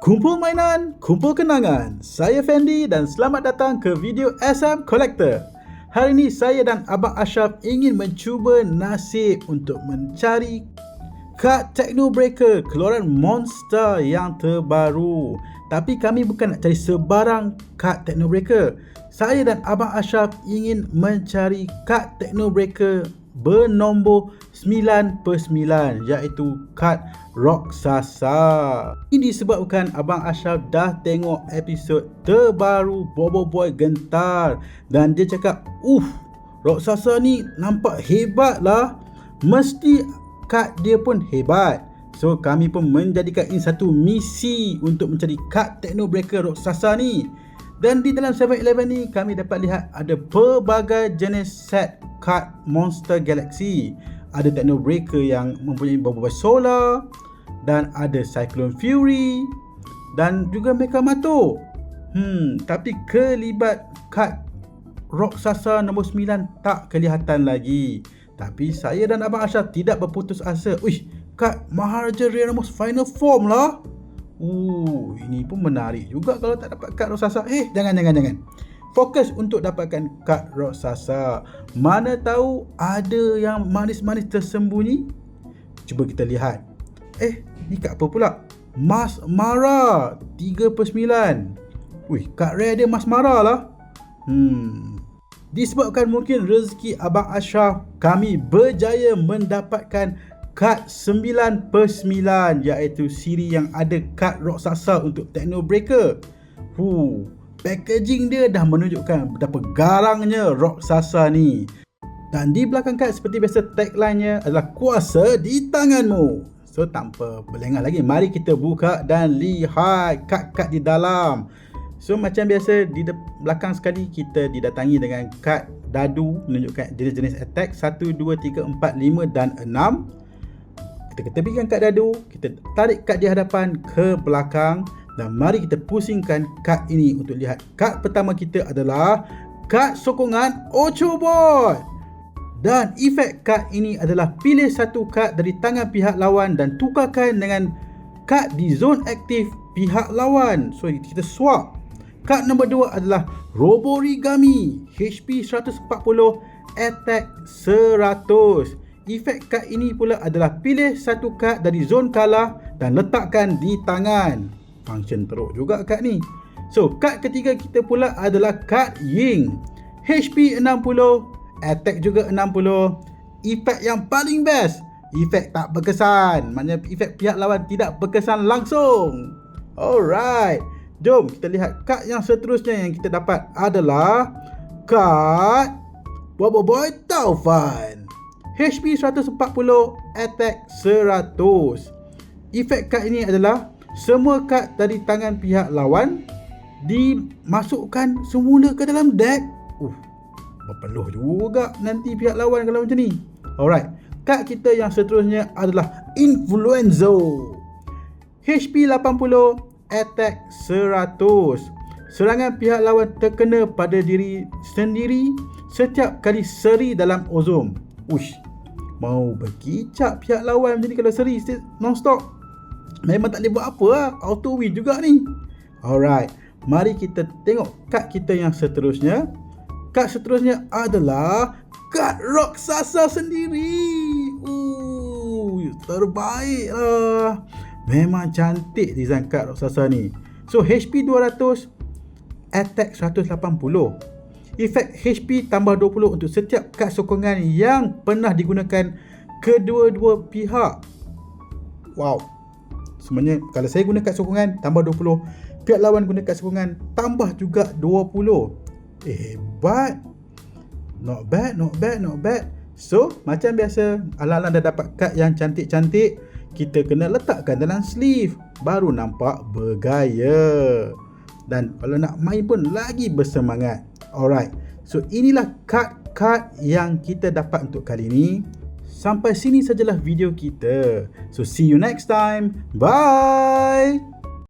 Kumpul mainan, kumpul kenangan. Saya Fendi dan selamat datang ke video SM Collector. Hari ini saya dan Abang Ashraf ingin mencuba nasib untuk mencari kad Techno Breaker keluaran Monster yang terbaru. Tapi kami bukan nak cari sebarang kad Techno Breaker. Saya dan Abang Ashraf ingin mencari kad Techno Breaker bernombor 9 per 9 iaitu kad Roksasa. Ini disebabkan Abang Ashraf dah tengok episod terbaru Bobo Boy Gentar dan dia cakap, "Uff, Roksasa ni nampak hebat lah. Mesti kad dia pun hebat." So kami pun menjadikan ini satu misi untuk mencari kad Techno Breaker Roksasa ni. Dan di dalam 7-Eleven ni kami dapat lihat ada pelbagai jenis set kad Monster Galaxy. Ada Techno Breaker yang mempunyai beberapa solar dan ada Cyclone Fury dan juga Mecha Mato. Hmm, tapi kelibat kad Roksasa nombor 9 tak kelihatan lagi. Tapi saya dan Abang Ashraf tidak berputus asa. Uish, kad Maharaja Ramos Final Form lah. Uh, ini pun menarik juga kalau tak dapat kad Rosasa. Eh, jangan jangan jangan. Fokus untuk dapatkan kad Rosasa. Mana tahu ada yang manis-manis tersembunyi? Cuba kita lihat. Eh, ni kad apa pula? Mas Mara 3 per 9. Wih, kad rare dia Mas Mara lah. Hmm. Disebabkan mungkin rezeki Abang Ashraf, kami berjaya mendapatkan kad 9 per 9 iaitu siri yang ada kad raksasa untuk Techno Breaker. Hu, packaging dia dah menunjukkan betapa garangnya raksasa ni. Dan di belakang kad seperti biasa tagline-nya adalah kuasa di tanganmu. So tanpa berlengah lagi, mari kita buka dan lihat kad-kad di dalam. So macam biasa di belakang sekali kita didatangi dengan kad dadu menunjukkan jenis-jenis attack 1, 2, 3, 4, 5 dan 6 kita ketepikan kad dadu, kita tarik kad di hadapan ke belakang dan mari kita pusingkan kad ini untuk lihat. Kad pertama kita adalah kad sokongan Ocho Boy. Dan efek kad ini adalah pilih satu kad dari tangan pihak lawan dan tukarkan dengan kad di zon aktif pihak lawan. So kita swap. Kad nombor dua adalah Roborigami HP 140 Attack 100. Efek kad ini pula adalah pilih satu kad dari zon kalah dan letakkan di tangan. Function teruk juga kad ni. So, kad ketiga kita pula adalah kad Ying. HP 60, attack juga 60. Efek yang paling best, efek tak berkesan. Maknanya efek pihak lawan tidak berkesan langsung. Alright. Jom kita lihat kad yang seterusnya yang kita dapat adalah kad Bobo Boy Taufan. HP 140 Attack 100 Efek kad ini adalah Semua kad dari tangan pihak lawan Dimasukkan semula ke dalam deck. Uh, berpeluh juga nanti pihak lawan kalau macam ni. Alright Kad kita yang seterusnya adalah Influenzo HP 80 Attack 100 Serangan pihak lawan terkena pada diri sendiri setiap kali seri dalam ozom. Ush, Mau berkicap pihak lawan macam ni kalau seri non-stop. Memang tak boleh buat apa lah. Auto win juga ni. Alright. Mari kita tengok kad kita yang seterusnya. Kad seterusnya adalah kad Roksasa sendiri. Ooh, terbaik lah. Memang cantik design kad Roksasa ni. So HP 200, Attack 180 efek HP tambah 20 untuk setiap kad sokongan yang pernah digunakan kedua-dua pihak. Wow. Sebenarnya kalau saya guna kad sokongan tambah 20, pihak lawan guna kad sokongan tambah juga 20. Eh, hebat. Not bad, not bad, not bad. So, macam biasa, ala-ala dah dapat kad yang cantik-cantik, kita kena letakkan dalam sleeve. Baru nampak bergaya. Dan kalau nak main pun lagi bersemangat. Alright. So inilah kad-kad yang kita dapat untuk kali ini. Sampai sini sajalah video kita. So see you next time. Bye.